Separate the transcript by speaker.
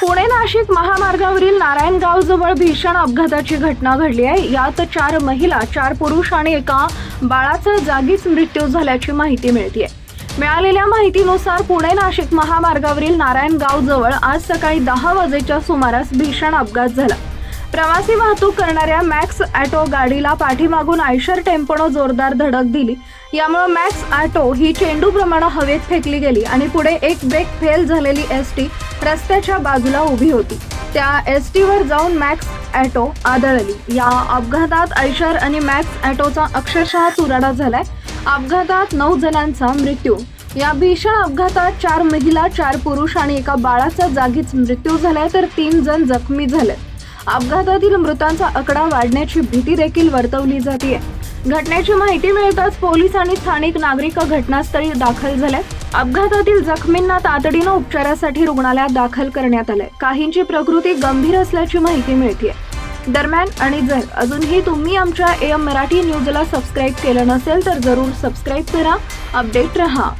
Speaker 1: पुणे नाशिक महामार्गावरील नारायणगाव जवळ भीषण अपघाताची घटना घडली आहे. यात चार महिला चार पुरुष आणि एका बाळाचा जागीच मृत्यू झाल्याची माहिती मिळते मिळालेल्या माहितीनुसार पुणे नाशिक महामार्गावरील नारायणगाव जवळ आज सकाळी दहा वाजेच्या सुमारास भीषण अपघात झाला. प्रवासी वाहतूक करणाऱ्या मॅक्स ॲटो गाडीला पाठीमागून आयशर टेम्पोनं जोरदार धडक दिली. यामुळे मॅक्स ॲटो ही चेंडूप्रमाणे हवेत फेकली गेली आणि पुढे एक ब्रेक फेल झालेली एस टी रस्त्याच्या बाजूला उभी होती. त्या एस टीवर जाऊन मॅक्स ॲटो आदळली. या अपघातात ऐशर आणि मॅक्स ॲटोचा अक्षरशः चुराडा झालाय. अपघातात नऊ जणांचा मृत्यू. या भीषण अपघातात चार महिला चार पुरुष आणि एका बाळाचा जागीच मृत्यू झालाय तर तीन जण जखमी झाले अपघातातील मृतांचा आकडा वाढण्याची भीती देखील वर्तवली जाते घटनेची माहिती मिळताच पोलीस आणि स्थानिक नागरिक घटनास्थळी दाखल झाले अपघातातील जखमींना तातडीनं उपचारासाठी रुग्णालयात दाखल करण्यात आलंय. काहींची प्रकृती गंभीर असल्याची माहिती मिळते दरम्यान आणि जर अजूनही तुम्ही आमच्या एम मराठी न्यूजला सबस्क्राईब केलं नसेल तर जरूर सबस्क्राईब करा अपडेट रहा.